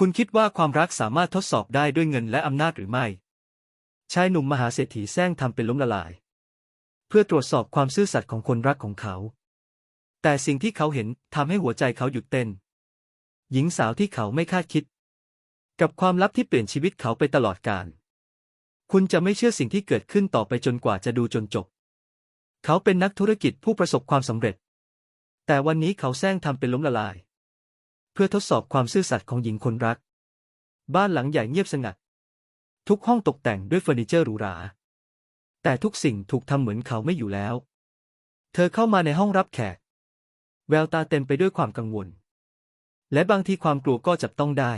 คุณคิดว่าความรักสามารถทดสอบได้ด้วยเงินและอำนาจหรือไม่ ชายหนุ่มมหาเศรษฐีแซงทำเป็นล้มละลาย เพื่อตรวจสอบความซื่อสัตย์ของคนรักของเขา แต่สิ่งที่เขาเห็นทำให้หัวใจเขาหยุดเต้น หญิงสาวที่เขาไม่คาดคิด กับความลับที่เปลี่ยนชีวิตเขาไปตลอดกาล คุณจะไม่เชื่อสิ่งที่เกิดขึ้นต่อไปจนกว่าจะดูจนจบ เขาเป็นนักธุรกิจผู้ประสบความสำเร็จ แต่วันนี้เขาแซงทำเป็นล้มละลาย เพื่อทดสอบความซื่อสัตย์ของหญิงคนรัก บ้านหลังใหญ่เงียบสงัด ทุกห้องตกแต่งด้วยเฟอร์นิเจอร์หรูหรา แต่ทุกสิ่งถูกทำเหมือนเขาไม่อยู่แล้ว เธอเข้ามาในห้องรับแขก แววตาเต็มไปด้วยความกังวล และบางทีความกลัวก็จับต้องได้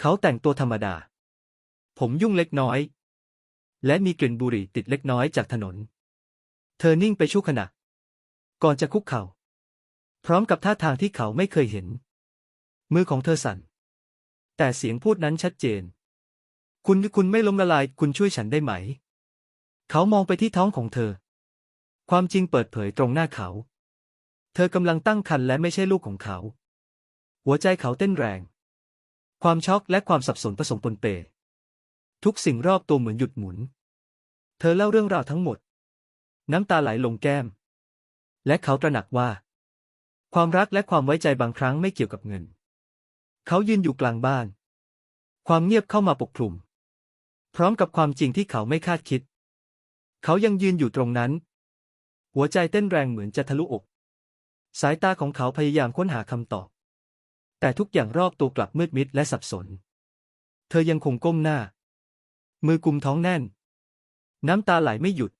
เขาแต่งตัวธรรมดา ผมยุ่งเล็กน้อย และมีกลิ่นบุหรี่ติดเล็กน้อยจากถนน เธอนิ่งไปชั่วขณะ ก่อนจะคุกเข่าพร้อมกับท่าทางที่เขาไม่เคยเห็น มือของเธอสั่น แต่เสียงพูดนั้นชัดเจน คุณคุณไม่ล้มละลาย คุณช่วยฉันได้ไหม เขามองไปที่ท้องของเธอ ความจริงเปิดเผยตรงหน้าเขา เธอกำลังตั้งครรภ์และไม่ใช่ลูกของเขา หัวใจเขาเต้นแรง ความช็อกและความสับสนผสมปนเป ทุกสิ่งรอบตัวเหมือนหยุดหมุน เธอเล่าเรื่องราวทั้งหมด น้ำตาไหลลงแก้ม และเขาตระหนักว่า ความรักและความไว้ใจบางครั้งไม่เกี่ยวกับเงิน เขายืนอยู่กลางบ้าน ความเงียบเข้ามาปกคลุม พร้อมกับความจริงที่เขาไม่คาดคิด เขายังยืนอยู่ตรงนั้น หัวใจเต้นแรงเหมือนจะทะลุอก สายตาของเขาพยายามค้นหาคำตอบ แต่ทุกอย่างรอบตัวกลับมืดมิดและสับสน เธอยังคงก้มหน้า มือกุมท้องแน่น น้ำตาไหลไม่หยุด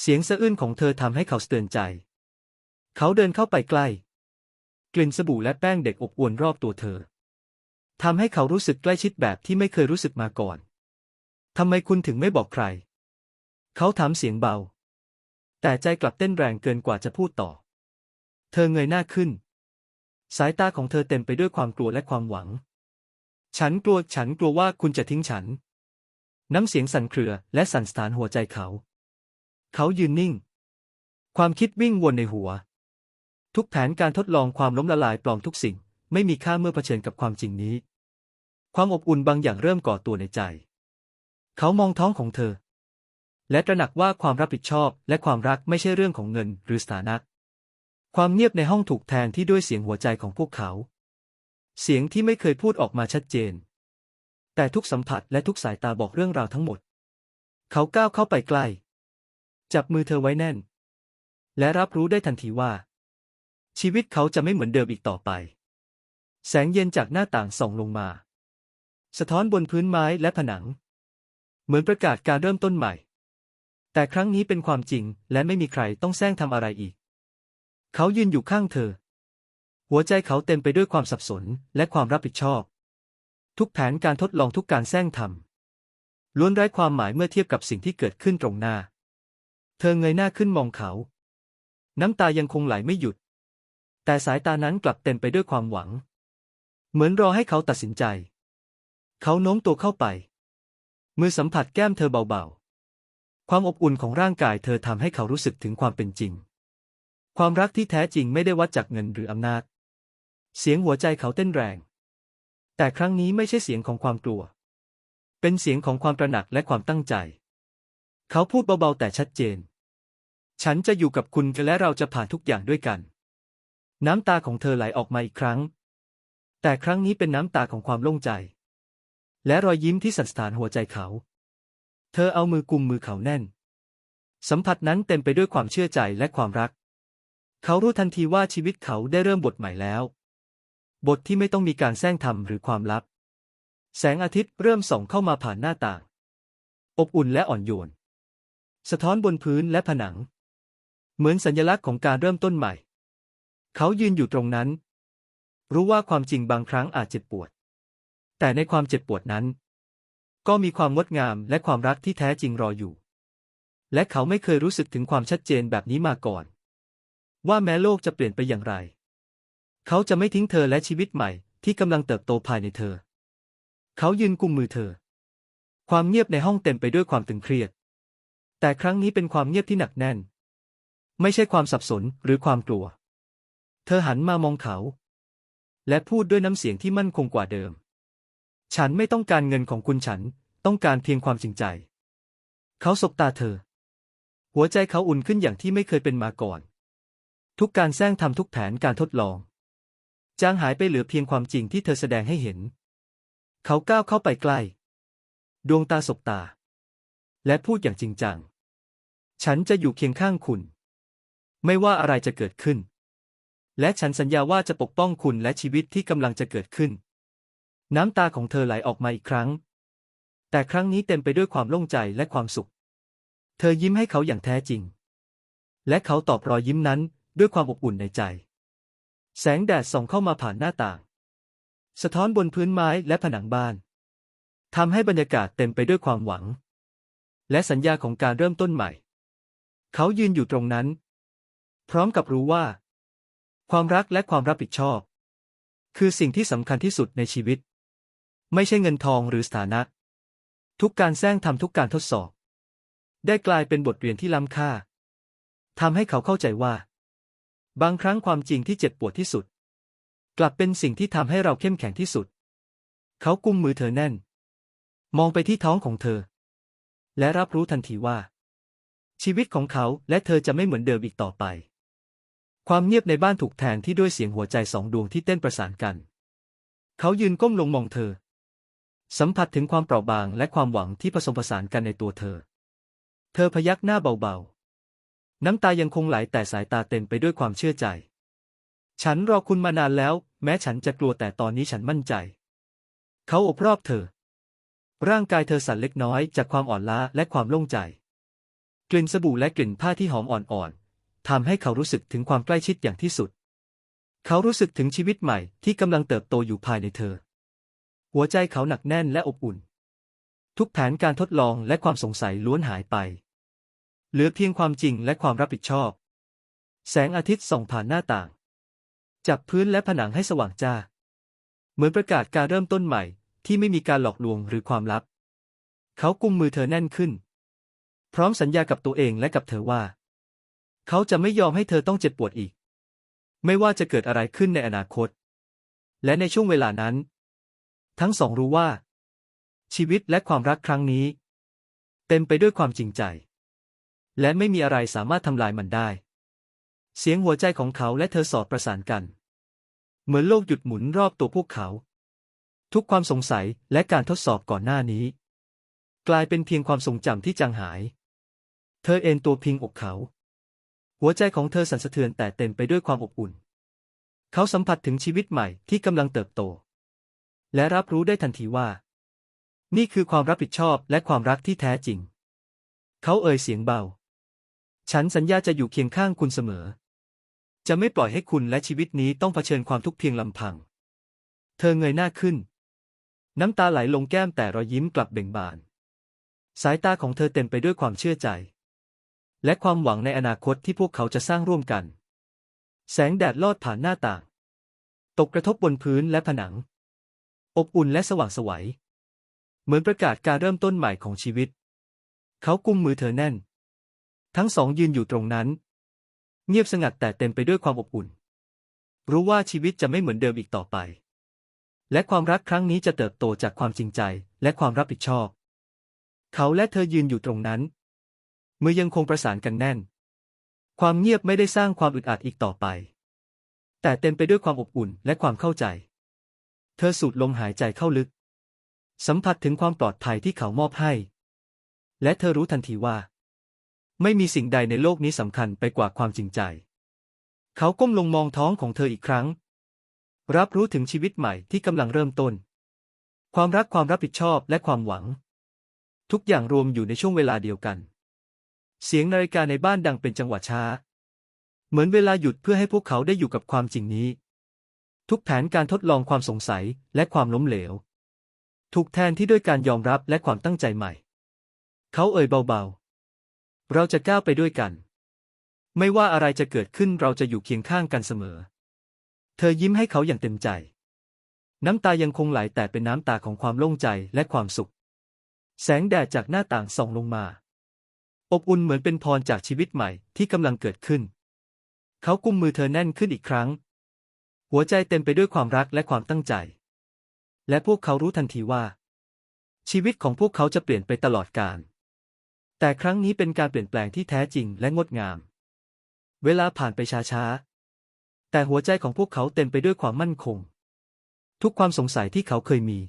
เสียงสะอื้นของเธอทำให้เขาสะเตือนใจ เขาเดินเข้าไปใกล้ กลิ่นสบู่และแป้งเด็กอบอวลรอบตัวเธอทำให้เขารู้สึกใกล้ชิดแบบที่ไม่เคยรู้สึกมาก่อนทำไมคุณถึงไม่บอกใคร เขาถามเสียงเบา แต่ใจกลับเต้นแรงเกินกว่าจะพูดต่อ เธอเงยหน้าขึ้น สายตาของเธอเต็มไปด้วยความกลัวและความหวัง ฉันกลัว ฉันกลัวว่าคุณจะทิ้งฉัน น้ำเสียงสั่นเครือและสั่นสถานหัวใจเขา เขายืนนิ่ง ความคิดวิ่งวนในหัว ทุกแผนการทดลองความล้มละลายปลอมทุกสิ่ง ไม่มีค่าเมื่อเผชิญกับความจริงนี้ ความอบอุ่นบางอย่างเริ่มก่อตัวในใจ เขามองท้องของเธอ และตระหนักว่าความรับผิดชอบและความรักไม่ใช่เรื่องของเงินหรือสถานะ ความเงียบในห้องถูกแทนที่ด้วยเสียงหัวใจของพวกเขา เสียงที่ไม่เคยพูดออกมาชัดเจน แต่ทุกสัมผัสและทุกสายตาบอกเรื่องราวทั้งหมด เขาก้าวเข้าไปใกล้ จับมือเธอไว้แน่น และรับรู้ได้ทันทีว่า ชีวิตเขาจะไม่เหมือนเดิมอีกต่อไป แสงเย็นจากหน้าต่างส่องลงมา สะท้อนบนพื้นไม้และผนัง เหมือนประกาศการเริ่มต้นใหม่ แต่ครั้งนี้เป็นความจริงและไม่มีใครต้องแซงทำอะไรอีก เขายืนอยู่ข้างเธอ หัวใจเขาเต็มไปด้วยความสับสนและความรับผิดชอบ ทุกแผนการทดลองทุกการแซงทำล้วนไร้ความหมายเมื่อเทียบกับสิ่งที่เกิดขึ้นตรงหน้า เธอเงยหน้าขึ้นมองเขา น้ำตายังคงไหลไม่หยุด แต่สายตานั้นกลับเต็มไปด้วยความหวัง เหมือนรอให้เขาตัดสินใจ เขาโน้มตัวเข้าไป มือสัมผัสแก้มเธอเบาๆ ความอบอุ่นของร่างกายเธอทำให้เขารู้สึกถึงความเป็นจริง ความรักที่แท้จริงไม่ได้วัดจากเงินหรืออำนาจ เสียงหัวใจเขาเต้นแรง แต่ครั้งนี้ไม่ใช่เสียงของความกลัว เป็นเสียงของความตระหนักและความตั้งใจ เขาพูดเบาๆแต่ชัดเจน ฉันจะอยู่กับคุณและเราจะผ่านทุกอย่างด้วยกัน น้ำตาของเธอไหลออกมาอีกครั้ง แต่ครั้งนี้เป็นน้ำตาของความโล่งใจ และรอยยิ้มที่สั่นสถานหัวใจเขา เธอเอามือกุมมือเขาแน่น สัมผัสนั้นเต็มไปด้วยความเชื่อใจและความรัก เขารู้ทันทีว่าชีวิตเขาได้เริ่มบทใหม่แล้ว บทที่ไม่ต้องมีการแซงทำหรือความลับ แสงอาทิตย์เริ่มส่องเข้ามาผ่านหน้าต่าง อบอุ่นและอ่อนโยน สะท้อนบนพื้นและผนัง เหมือนสัญลักษณ์ของการเริ่มต้นใหม่ เขายืนอยู่ตรงนั้น รู้ว่าความจริงบางครั้งอาจเจ็บปวด แต่ในความเจ็บปวดนั้น ก็มีความงดงามและความรักที่แท้จริงรออยู่ และเขาไม่เคยรู้สึกถึงความชัดเจนแบบนี้มาก่อน ว่าแม้โลกจะเปลี่ยนไปอย่างไร เขาจะไม่ทิ้งเธอและชีวิตใหม่ที่กำลังเติบโตภายในเธอ เขายืนกุมมือเธอ ความเงียบในห้องเต็มไปด้วยความตึงเครียด แต่ครั้งนี้เป็นความเงียบที่หนักแน่น ไม่ใช่ความสับสนหรือความกลัว ธอหันมามองเขา และพูดด้วยน้ำเสียงที่มั่นคงกว่าเดิม ฉันไม่ต้องการเงินของคุณฉัน ต้องการเพียงความจริงใจ เขาสบตาเธอ หัวใจเขาอุ่นขึ้นอย่างที่ไม่เคยเป็นมาก่อน ทุกการแซงทำทุกแผนการทดลอง จางหายไปเหลือเพียงความจริงที่เธอแสดงให้เห็น เขาก้าวเข้าไปใกล้ ดวงตาสบตา และพูดอย่างจริงจัง ฉันจะอยู่เคียงข้างคุณ ไม่ว่าอะไรจะเกิดขึ้น และฉันสัญญาว่าจะปกป้องคุณและชีวิตที่กำลังจะเกิดขึ้น น้ำตาของเธอไหลออกมาอีกครั้ง แต่ครั้งนี้เต็มไปด้วยความโล่งใจและความสุข เธอยิ้มให้เขาอย่างแท้จริง และเขาตอบรอยยิ้มนั้นด้วยความอบอุ่นในใจ แสงแดดส่องเข้ามาผ่านหน้าต่าง สะท้อนบนพื้นไม้และผนังบ้านทำให้บรรยากาศเต็มไปด้วยความหวัง และสัญญาของการเริ่มต้นใหม่ เขายืนอยู่ตรงนั้น พร้อมกับรู้ว่า ความรักและความรับผิดชอบ คือสิ่งที่สำคัญที่สุดในชีวิต ไม่ใช่เงินทองหรือสถานะ ทุกการแซงทำทุกการทดสอบ ได้กลายเป็นบทเรียนที่ล้ำค่าทำให้เขาเข้าใจว่า บางครั้งความจริงที่เจ็บปวดที่สุด กลับเป็นสิ่งที่ทำให้เราเข้มแข็งที่สุด เขากุมมือเธอแน่น มองไปที่ท้องของเธอ และรับรู้ทันทีว่า ชีวิตของเขาและเธอจะไม่เหมือนเดิมอีกต่อไป ความเงียบในบ้านถูกแทนที่ด้วยเสียงหัวใจสองดวงที่เต้นประสานกัน เขายืนก้มลงมองเธอ สัมผัสถึงความเปราะบางและความหวังที่ผสมผสานกันในตัวเธอ เธอพยักหน้าเบาๆ น้ำตายังคงไหลแต่สายตาเต็มไปด้วยความเชื่อใจ ฉันรอคุณมานานแล้ว แม้ฉันจะกลัวแต่ตอนนี้ฉันมั่นใจ เขาอบรอบเธอ ร่างกายเธอสั่นเล็กน้อยจากความอ่อนล้าและความโล่งใจ กลิ่นสบู่และกลิ่นผ้าที่หอมอ่อนๆ ทำให้เขารู้สึกถึงความใกล้ชิดอย่างที่สุด เขารู้สึกถึงชีวิตใหม่ที่กำลังเติบโตอยู่ภายในเธอ หัวใจเขาหนักแน่นและอบอุ่น ทุกแผนการทดลองและความสงสัยล้วนหายไป เหลือเพียงความจริงและความรับผิดชอบ แสงอาทิตย์ส่องผ่านหน้าต่าง จับพื้นและผนังให้สว่างจ้า เหมือนประกาศการเริ่มต้นใหม่ ที่ไม่มีการหลอกลวงหรือความลับ เขากุมมือเธอแน่นขึ้น พร้อมสัญญากับตัวเองและกับเธอว่า เขาจะไม่ยอมให้เธอต้องเจ็บปวดอีก ไม่ว่าจะเกิดอะไรขึ้นในอนาคต และในช่วงเวลานั้น ทั้งสองรู้ว่า ชีวิตและความรักครั้งนี้ เต็มไปด้วยความจริงใจ และไม่มีอะไรสามารถทำลายมันได้ เสียงหัวใจของเขาและเธอสอดประสานกัน เหมือนโลกหยุดหมุนรอบตัวพวกเขา ทุกความสงสัยและการทดสอบก่อนหน้านี้ กลายเป็นเพียงความทรงจำที่จางหาย เธอเอนตัวพิงอกเขา หัวใจของเธอสั่นสะเทือนแต่เต็มไปด้วยความอบอุ่น เขาสัมผัสถึงชีวิตใหม่ที่กำลังเติบโต และรับรู้ได้ทันทีว่า นี่คือความรับผิดชอบและความรักที่แท้จริง เขาเอ่ยเสียงเบา ฉันสัญญาจะอยู่เคียงข้างคุณเสมอ จะไม่ปล่อยให้คุณและชีวิตนี้ต้องเผชิญความทุกข์เพียงลำพัง เธอเงยหน้าขึ้น น้ำตาไหลลงแก้มแต่รอยยิ้มกลับเบ่งบาน สายตาของเธอเต็มไปด้วยความเชื่อใจ และความหวังในอนาคตที่พวกเขาจะสร้างร่วมกัน แสงแดดลอดผ่านหน้าต่าง ตกกระทบบนพื้นและผนัง อบอุ่นและสว่างไสวัย เหมือนประกาศการเริ่มต้นใหม่ของชีวิต เขากุมมือเธอแน่น ทั้งสองยืนอยู่ตรงนั้น เงียบสงัดแต่เต็มไปด้วยความอบอุ่น รู้ว่าชีวิตจะไม่เหมือนเดิมอีกต่อไป และความรักครั้งนี้จะเติบโตจากความจริงใจและความรับผิดชอบ เขาและเธอยืนอยู่ตรงนั้น มือยังคงประสานกันแน่น ความเงียบไม่ได้สร้างความอึดอัดอีกต่อไป แต่เต็มไปด้วยความอบอุ่นและความเข้าใจ เธอสูดลมหายใจเข้าลึก สัมผัสถึงความปลอดภัยที่เขามอบให้ และเธอรู้ทันทีว่า ไม่มีสิ่งใดในโลกนี้สำคัญไปกว่าความจริงใจ เขาก้มลงมองท้องของเธออีกครั้ง รับรู้ถึงชีวิตใหม่ที่กำลังเริ่มต้น ความรักความรับผิดชอบและความหวัง ทุกอย่างรวมอยู่ในช่วงเวลาเดียวกัน เสียงนาฬิกาในบ้านดังเป็นจังหวะช้า เหมือนเวลาหยุดเพื่อให้พวกเขาได้อยู่กับความจริงนี้ ทุกแผนการทดลองความสงสัยและความล้มเหลว ถูกแทนที่ด้วยการยอมรับและความตั้งใจใหม่ เขาเอ่ยเบาๆ เราจะก้าวไปด้วยกัน ไม่ว่าอะไรจะเกิดขึ้นเราจะอยู่เคียงข้างกันเสมอ เธอยิ้มให้เขาอย่างเต็มใจ น้ำตายังคงไหลแต่เป็นน้ำตาของความโล่งใจและความสุข แสงแดดจากหน้าต่างส่องลงมา อบอุ่นเหมือนเป็นพรจากชีวิตใหม่ที่กำลังเกิดขึ้น เขากุมมือเธอแน่นขึ้นอีกครั้ง หัวใจเต็มไปด้วยความรักและความตั้งใจ และพวกเขารู้ทันทีว่า ชีวิตของพวกเขาจะเปลี่ยนไปตลอดกาลแต่ครั้งนี้เป็นการเปลี่ยนแปลงที่แท้จริงและงดงาม เวลาผ่านไปช้าๆ แต่หัวใจของพวกเขาเต็มไปด้วยความมั่นคง ทุกความสงสัยที่เขาเคยมี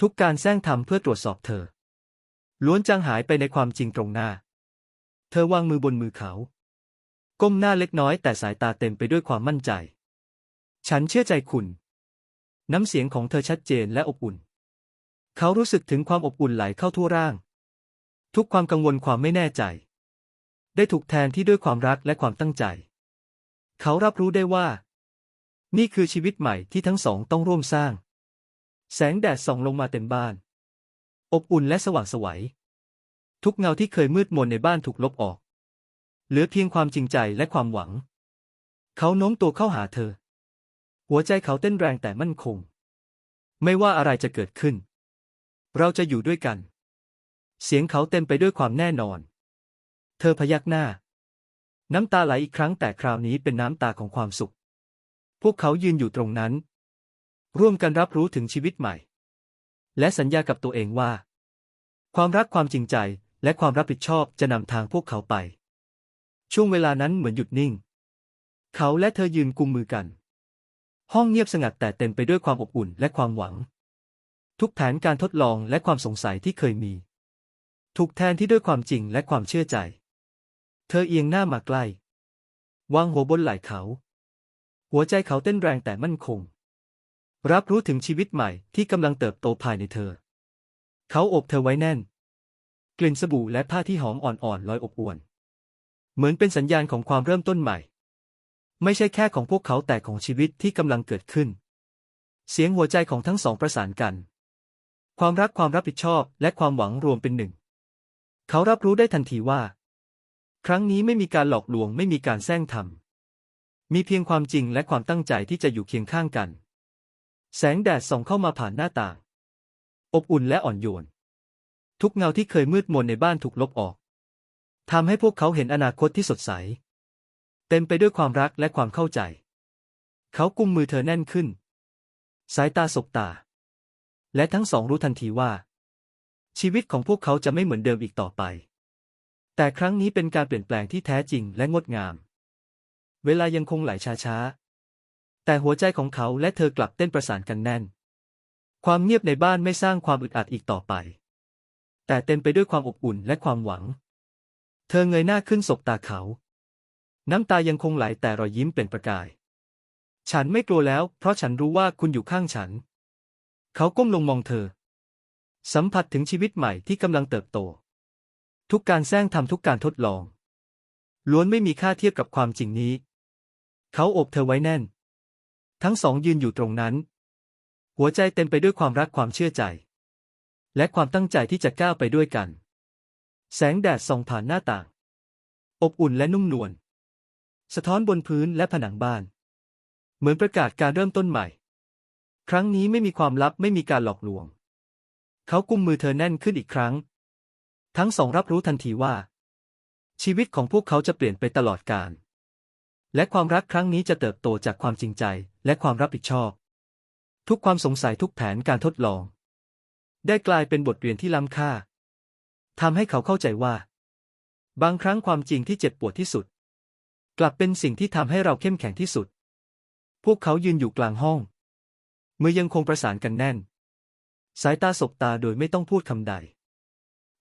ทุกการแซงทำเพื่อตรวจสอบเธอ ล้วนจางหายไปในความจริงตรงหน้า เธอวางมือบนมือเขา ก้มหน้าเล็กน้อยแต่สายตาเต็มไปด้วยความมั่นใจ ฉันเชื่อใจคุณ น้ำเสียงของเธอชัดเจนและอบอุ่น เขารู้สึกถึงความอบอุ่นไหลเข้าทั่วร่าง ทุกความกังวลความไม่แน่ใจ ได้ถูกแทนที่ด้วยความรักและความตั้งใจ เขารับรู้ได้ว่า นี่คือชีวิตใหม่ที่ทั้งสองต้องร่วมสร้าง แสงแดดส่องลงมาเต็มบ้าน อบอุ่นและสว่างไสวัย ทุกเงาที่เคยมืดมนในบ้านถูกลบออก เหลือเพียงความจริงใจและความหวัง เขาโน้มตัวเข้าหาเธอ หัวใจเขาเต้นแรงแต่มั่นคง ไม่ว่าอะไรจะเกิดขึ้น เราจะอยู่ด้วยกัน เสียงเขาเต็มไปด้วยความแน่นอน เธอพยักหน้า น้ำตาไหลอีกครั้งแต่คราวนี้เป็นน้ำตาของความสุข พวกเขายืนอยู่ตรงนั้น ร่วมกันรับรู้ถึงชีวิตใหม่ และสัญญากับตัวเองว่า ความรักความจริงใจและความรับผิดชอบจะนำทางพวกเขาไป ช่วงเวลานั้นเหมือนหยุดนิ่ง เขาและเธอยืนกุมมือกัน ห้องเงียบสงัดแต่เต็มไปด้วยความอบอุ่นและความหวัง ทุกแผนการทดลองและความสงสัยที่เคยมี ถูกแทนที่ด้วยความจริงและความเชื่อใจ เธอเอียงหน้ามาใกล้วางหัวบนไหล่เขา หัวใจเขาเต้นแรงแต่มั่นคง รับรู้ถึงชีวิตใหม่ที่กำลังเติบโตภายในเธอ เขาอบเธอไว้แน่น กลิ่นสบู่และผ้าที่หอมอ่อนๆลอยอบอวน เหมือนเป็นสัญญาณของความเริ่มต้นใหม่ ไม่ใช่แค่ของพวกเขาแต่ของชีวิตที่กำลังเกิดขึ้น เสียงหัวใจของทั้งสองประสานกัน ความรักความรับผิดชอบและความหวังรวมเป็นหนึ่ง เขารับรู้ได้ทันทีว่า ครั้งนี้ไม่มีการหลอกลวงไม่มีการแซงทำมีเพียงความจริงและความตั้งใจที่จะอยู่เคียงข้างกัน แสงแดดส่องเข้ามาผ่านหน้าต่าง อบอุ่นและอ่อนโยน ทุกเงาที่เคยมืดมนในบ้านถูกลบออกทำให้พวกเขาเห็นอนาคตที่สดใส เต็มไปด้วยความรักและความเข้าใจ เขากุมมือเธอแน่นขึ้น สายตาสบตา และทั้งสองรู้ทันทีว่า ชีวิตของพวกเขาจะไม่เหมือนเดิมอีกต่อไป แต่ครั้งนี้เป็นการเปลี่ยนแปลงที่แท้จริงและงดงาม เวลายังคงไหลช้า แต่หัวใจของเขาและเธอกลับเต้นประสานกันแน่น ความเงียบในบ้านไม่สร้างความอึดอัดอีกต่อไป แต่เต็มไปด้วยความอบอุ่นและความหวัง เธอเงยหน้าขึ้นสบตาเขา น้ำตายังคงไหลแต่รอยยิ้มเป็นประกาย ฉันไม่กลัวแล้ว เพราะฉันรู้ว่าคุณอยู่ข้างฉัน เขาก้มลงมองเธอ สัมผัสถึงชีวิตใหม่ที่กำลังเติบโต ทุกการแซงทำทุกการทดลอง ล้วนไม่มีค่าเทียบกับความจริงนี้ เขาโอบเธอไว้แน่น ทั้งสองยืนอยู่ตรงนั้น หัวใจเต็มไปด้วยความรักความเชื่อใจ และความตั้งใจที่จะก้าวไปด้วยกัน แสงแดดส่องผ่านหน้าต่าง อบอุ่นและนุ่มนวลสะท้อนบนพื้นและผนังบ้าน เหมือนประกาศการเริ่มต้นใหม่ ครั้งนี้ไม่มีความลับไม่มีการหลอกลวง เขากุมมือเธอแน่นขึ้นอีกครั้ง ทั้งสองรับรู้ทันทีว่า ชีวิตของพวกเขาจะเปลี่ยนไปตลอดกาล และความรักครั้งนี้จะเติบโตจากความจริงใจ และความรับผิดชอบ ทุกความสงสัยทุกแผนการทดลอง ได้กลายเป็นบทเรียนที่ล้ำค่าทำให้เขาเข้าใจว่า บางครั้งความจริงที่เจ็บปวดที่สุด กลับเป็นสิ่งที่ทำให้เราเข้มแข็งที่สุด พวกเขายืนอยู่กลางห้อง มือยังคงประสานกันแน่น สายตาสบตาโดยไม่ต้องพูดคำใด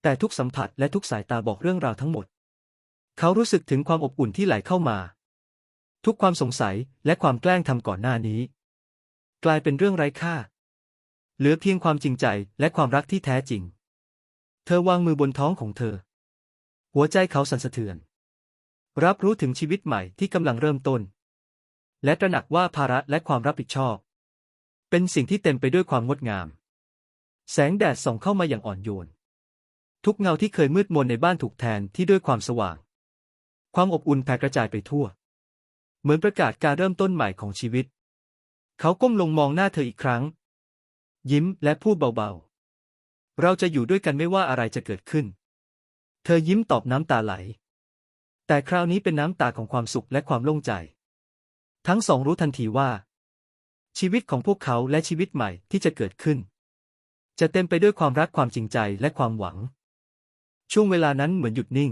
แต่ทุกสัมผัสและทุกสายตาบอกเรื่องราวทั้งหมด เขารู้สึกถึงความอบอุ่นที่ไหลเข้ามา ทุกความสงสัยและความแกล้งทำก่อนหน้านี้ กลายเป็นเรื่องไร้ค่า เหลือเพียงความจริงใจและความรักที่แท้จริง เธอวางมือบนท้องของเธอ หัวใจเขาสั่นสะเทือน รับรู้ถึงชีวิตใหม่ที่กำลังเริ่มต้น และตระหนักว่าภาระและความรับผิดชอบ เป็นสิ่งที่เต็มไปด้วยความงดงาม แสงแดดส่องเข้ามาอย่างอ่อนโยน ทุกเงาที่เคยมืดมนในบ้านถูกแทนที่ด้วยความสว่าง ความอบอุ่นแผ่กระจายไปทั่ว เหมือนประกาศการเริ่มต้นใหม่ของชีวิต เขาก้มลงมองหน้าเธออีกครั้ง ยิ้มและพูดเบาๆ เราจะอยู่ด้วยกันไม่ว่าอะไรจะเกิดขึ้น เธอยิ้มตอบน้ำตาไหล แต่คราวนี้เป็นน้ำตาของความสุขและความโล่งใจ ทั้งสองรู้ทันทีว่า ชีวิตของพวกเขาและชีวิตใหม่ที่จะเกิดขึ้น จะเต็มไปด้วยความรักความจริงใจและความหวัง ช่วงเวลานั้นเหมือนหยุดนิ่ง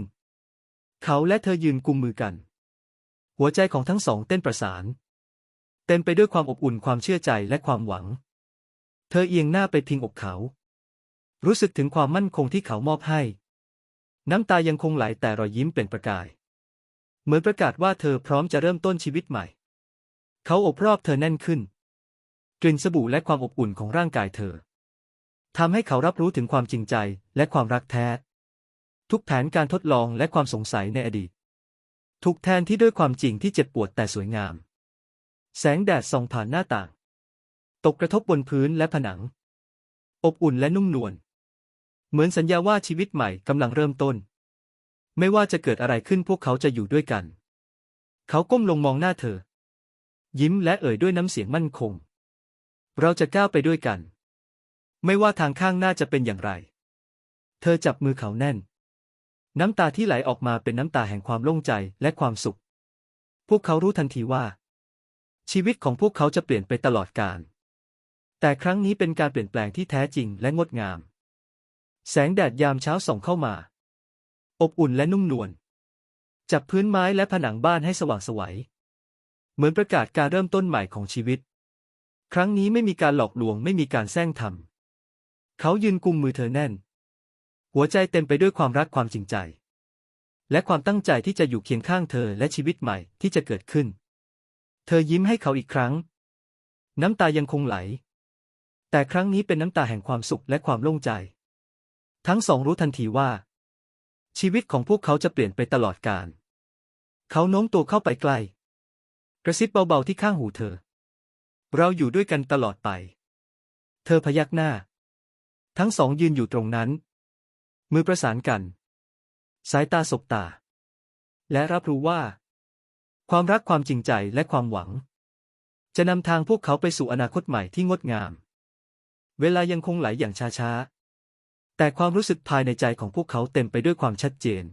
เขาและเธอยืนกุมมือกัน หัวใจของทั้งสองเต้นประสาน เต็มไปด้วยความอบอุ่นความเชื่อใจและความหวัง เธอเอียงหน้าไปพิงอกเขา รู้สึกถึงความมั่นคงที่เขามอบให้ น้ำตายังคงไหลแต่รอยยิ้มเป็นประกาย เหมือนประกาศว่าเธอพร้อมจะเริ่มต้นชีวิตใหม่ เขาอบรอบเธอแน่นขึ้น กลิ่นสบู่และความอบอุ่นของร่างกายเธอทำให้เขารับรู้ถึงความจริงใจและความรักแท้ ทุกแผนการทดลองและความสงสัยในอดีต ถูกแทนที่ด้วยความจริงที่เจ็บปวดแต่สวยงาม แสงแดดส่องผ่านหน้าต่าง ตกกระทบบนพื้นและผนัง อบอุ่นและนุ่มนวล เหมือนสัญญาว่าชีวิตใหม่กำลังเริ่มต้น ไม่ว่าจะเกิดอะไรขึ้นพวกเขาจะอยู่ด้วยกัน เขาก้มลงมองหน้าเธอ ยิ้มและเอ่ยด้วยน้ำเสียงมั่นคง เราจะก้าวไปด้วยกัน ไม่ว่าทางข้างหน้าจะเป็นอย่างไร เธอจับมือเขาแน่น น้ำตาที่ไหลออกมาเป็นน้ำตาแห่งความโล่งใจและความสุข พวกเขารู้ทันทีว่า ชีวิตของพวกเขาจะเปลี่ยนไปตลอดกาล แต่ครั้งนี้เป็นการเปลี่ยนแปลงที่แท้จริงและงดงาม แสงแดดยามเช้าส่องเข้ามา อบอุ่นและนุ่มนวล จับพื้นไม้และผนังบ้านให้สว่างไสวัย เหมือนประกาศการเริ่มต้นใหม่ของชีวิต ครั้งนี้ไม่มีการหลอกลวงไม่มีการแซงทำเขายืนกุมมือเธอแน่น หัวใจเต็มไปด้วยความรักความจริงใจ และความตั้งใจที่จะอยู่เคียงข้างเธอและชีวิตใหม่ที่จะเกิดขึ้น เธอยิ้มให้เขาอีกครั้ง น้ำตายังคงไหล แต่ครั้งนี้เป็นน้ำตาแห่งความสุขและความโล่งใจ ทั้งสองรู้ทันทีว่า ชีวิตของพวกเขาจะเปลี่ยนไปตลอดกาลเขาโน้มตัวเข้าไปใกล้กระซิบเบาๆที่ข้างหูเธอ เราอยู่ด้วยกันตลอดไป เธอพยักหน้า ทั้งสองยืนอยู่ตรงนั้น มือประสานกัน สายตาสบตา และรับรู้ว่า ความรักความจริงใจและความหวัง จะนำทางพวกเขาไปสู่อนาคตใหม่ที่งดงาม เวลายังคงไหลอย่างช้าๆ แต่ความรู้สึกภายในใจของพวกเขาเต็มไปด้วยความชัดเจน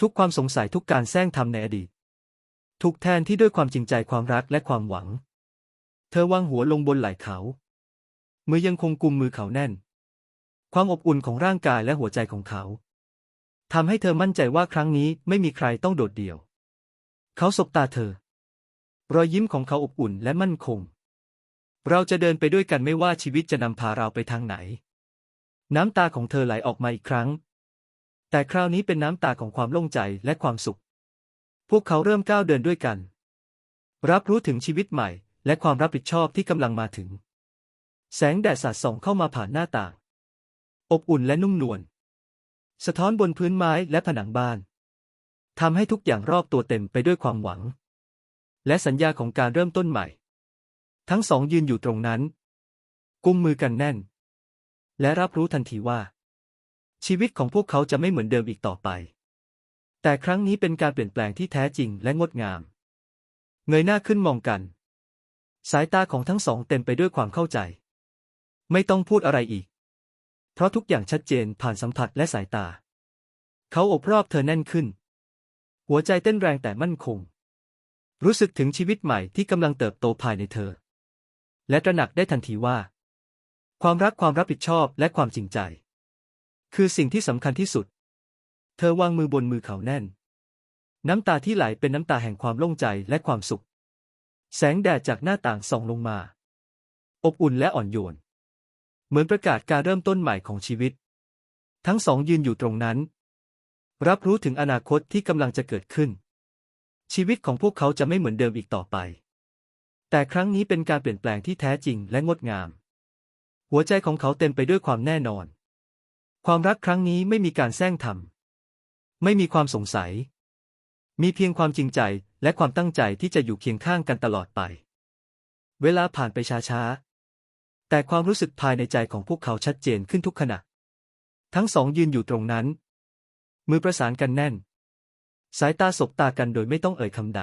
ทุกความสงสัยทุกการแซงทำในอดีตถูกแทนที่ด้วยความจริงใจความรักและความหวัง เธอวางหัวลงบนไหล่เขา มือยังคงกุมมือเขาแน่น ความอบอุ่นของร่างกายและหัวใจของเขาทำให้เธอมั่นใจว่าครั้งนี้ไม่มีใครต้องโดดเดี่ยว เขาสบตาเธอ รอยยิ้มของเขาอบอุ่นและมั่นคง เราจะเดินไปด้วยกันไม่ว่าชีวิตจะนำพาเราไปทางไหน น้ำตาของเธอไหลออกมาอีกครั้ง แต่คราวนี้เป็นน้ำตาของความโล่งใจและความสุข พวกเขาเริ่มก้าวเดินด้วยกัน รับรู้ถึงชีวิตใหม่ และความรับผิดชอบที่กำลังมาถึง แสงแดดสาดส่องเข้ามาผ่านหน้าต่าง อบอุ่นและนุ่มนวล สะท้อนบนพื้นไม้และผนังบ้าน ทำให้ทุกอย่างรอบตัวเต็มไปด้วยความหวัง และสัญญาของการเริ่มต้นใหม่ ทั้งสองยืนอยู่ตรงนั้น กุมมือกันแน่น และรับรู้ทันทีว่า ชีวิตของพวกเขาจะไม่เหมือนเดิมอีกต่อไป แต่ครั้งนี้เป็นการเปลี่ยนแปลงที่แท้จริงและงดงาม เงยหน้าขึ้นมองกัน สายตาของทั้งสองเต็มไปด้วยความเข้าใจ ไม่ต้องพูดอะไรอีก เพราะทุกอย่างชัดเจนผ่านสัมผัสและสายตา เขาอบรอบเธอแน่นขึ้น หัวใจเต้นแรงแต่มั่นคง รู้สึกถึงชีวิตใหม่ที่กำลังเติบโตภายในเธอ และตระหนักได้ทันทีว่า ความรักความรับผิดชอบและความจริงใจ คือสิ่งที่สำคัญที่สุด เธอวางมือบนมือเขาแน่น น้ำตาที่ไหลเป็นน้ำตาแห่งความโล่งใจและความสุข แสงแดดจากหน้าต่างส่องลงมา อบอุ่นและอ่อนโยน เหมือนประกาศการเริ่มต้นใหม่ของชีวิต ทั้งสองยืนอยู่ตรงนั้น รับรู้ถึงอนาคตที่กำลังจะเกิดขึ้น ชีวิตของพวกเขาจะไม่เหมือนเดิมอีกต่อไป แต่ครั้งนี้เป็นการเปลี่ยนแปลงที่แท้จริงและงดงาม หัวใจของเขาเต็มไปด้วยความแน่นอน ความรักครั้งนี้ไม่มีการแซงทำไม่มีความสงสัย มีเพียงความจริงใจและความตั้งใจที่จะอยู่เคียงข้างกันตลอดไป เวลาผ่านไปช้าๆ แต่ความรู้สึกภายในใจของพวกเขาชัดเจนขึ้นทุกขณะ ทั้งสองยืนอยู่ตรงนั้น มือประสานกันแน่น สายตาสบตากันโดยไม่ต้องเอ่ยคำใด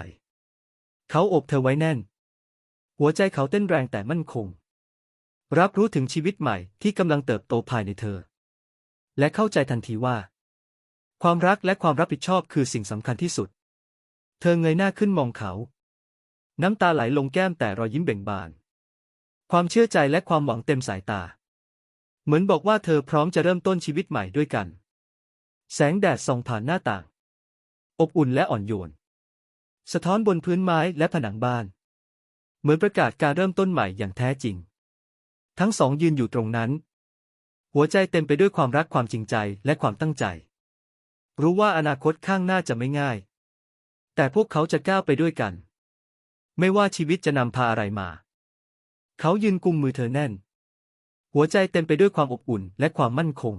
เขาโอบเธอไว้แน่น หัวใจเขาเต้นแรงแต่มั่นคง รับรู้ถึงชีวิตใหม่ที่กำลังเติบโตภายในเธอ และเข้าใจทันทีว่า ความรักและความรับผิดชอบคือสิ่งสำคัญที่สุด เธอเงยหน้าขึ้นมองเขา น้ำตาไหลลงแก้มแต่รอยยิ้มเบ่งบาน ความเชื่อใจและความหวังเต็มสายตา เหมือนบอกว่าเธอพร้อมจะเริ่มต้นชีวิตใหม่ด้วยกัน แสงแดดส่องผ่านหน้าต่าง อบอุ่นและอ่อนโยน สะท้อนบนพื้นไม้และผนังบ้าน เหมือนประกาศการเริ่มต้นใหม่อย่างแท้จริง ทั้งสองยืนอยู่ตรงนั้น หัวใจเต็มไปด้วยความรักความจริงใจและความตั้งใจ รู้ว่าอนาคตข้างหน้าจะไม่ง่าย แต่พวกเขาจะก้าวไปด้วยกัน ไม่ว่าชีวิตจะนำพาอะไรมา เขายืนกุมมือเธอแน่น หัวใจเต็มไปด้วยความอบอุ่นและความมั่นคง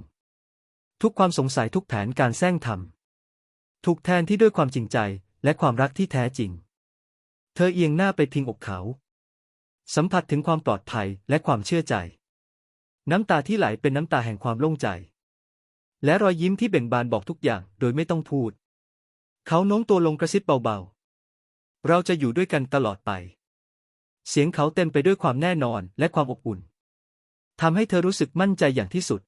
ทุกความสงสัยทุกแผนการแซงทำถูกแทนที่ด้วยความจริงใจและความรักที่แท้จริง เธอเอียงหน้าไปพิงอกเขา สัมผัสถึงความปลอดภัยและความเชื่อใจ น้ำตาที่ไหลเป็นน้ำตาแห่งความโล่งใจ และรอยยิ้มที่เบ่งบานบอกทุกอย่างโดยไม่ต้องพูด เขาโน้มตัวลงกระซิบเบาๆ เราจะอยู่ด้วยกันตลอดไป เสียงเขาเต็มไปด้วยความแน่นอนและความอบอุ่นทำให้เธอรู้สึกมั่นใจอย่างที่สุด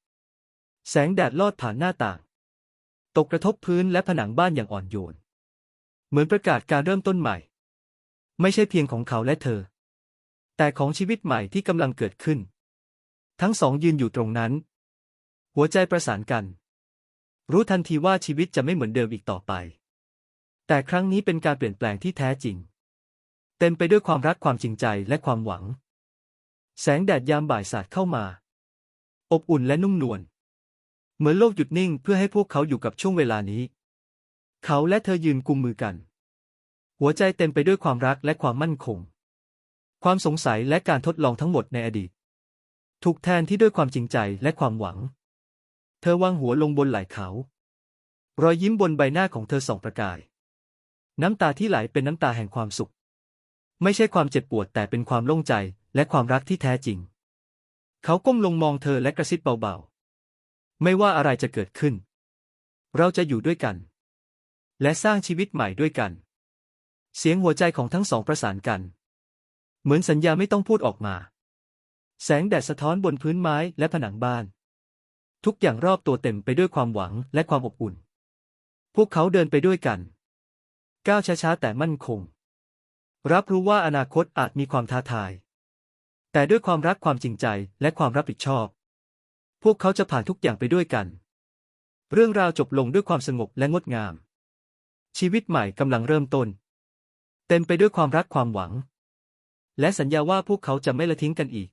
แสงแดดลอดผ่านหน้าต่าง ตกกระทบพื้นและผนังบ้านอย่างอ่อนโยน เหมือนประกาศการเริ่มต้นใหม่ ไม่ใช่เพียงของเขาและเธอ แต่ของชีวิตใหม่ที่กำลังเกิดขึ้น ทั้งสองยืนอยู่ตรงนั้น หัวใจประสานกัน รู้ทันทีว่าชีวิตจะไม่เหมือนเดิมอีกต่อไป แต่ครั้งนี้เป็นการเปลี่ยนแปลงที่แท้จริง เต็มไปด้วยความรักความจริงใจและความหวัง แสงแดดยามบ่ายสาดเข้ามา อบอุ่นและนุ่มนวล เหมือนโลกหยุดนิ่งเพื่อให้พวกเขาอยู่กับช่วงเวลานี้ เขาและเธอยืนกุมมือกัน หัวใจเต็มไปด้วยความรักและความมั่นคง ความสงสัยและการทดลองทั้งหมดในอดีต ถูกแทนที่ด้วยความจริงใจและความหวัง เธอวางหัวลงบนไหล่เขา รอยยิ้มบนใบหน้าของเธอส่องประกาย น้ำตาที่ไหลเป็นน้ำตาแห่งความสุข ไม่ใช่ความเจ็บปวดแต่เป็นความโล่งใจและความรักที่แท้จริง เขาก้มลงมองเธอและกระซิบเบาๆ ไม่ว่าอะไรจะเกิดขึ้น เราจะอยู่ด้วยกัน และสร้างชีวิตใหม่ด้วยกัน เสียงหัวใจของทั้งสองประสานกัน เหมือนสัญญาไม่ต้องพูดออกมา แสงแดดสะท้อนบนพื้นไม้และผนังบ้าน ทุกอย่างรอบตัวเต็มไปด้วยความหวังและความอบอุ่น พวกเขาเดินไปด้วยกัน ก้าวช้าๆแต่มั่นคง รับรู้ว่าอนาคตอาจมีความท้าทาย แต่ด้วยความรักความจริงใจและความรับผิดชอบ พวกเขาจะผ่านทุกอย่างไปด้วยกัน เรื่องราวจบลงด้วยความสงบและงดงาม ชีวิตใหม่กำลังเริ่มต้น เต็มไปด้วยความรักความหวัง และสัญญาว่าพวกเขาจะไม่ละทิ้งกันอีก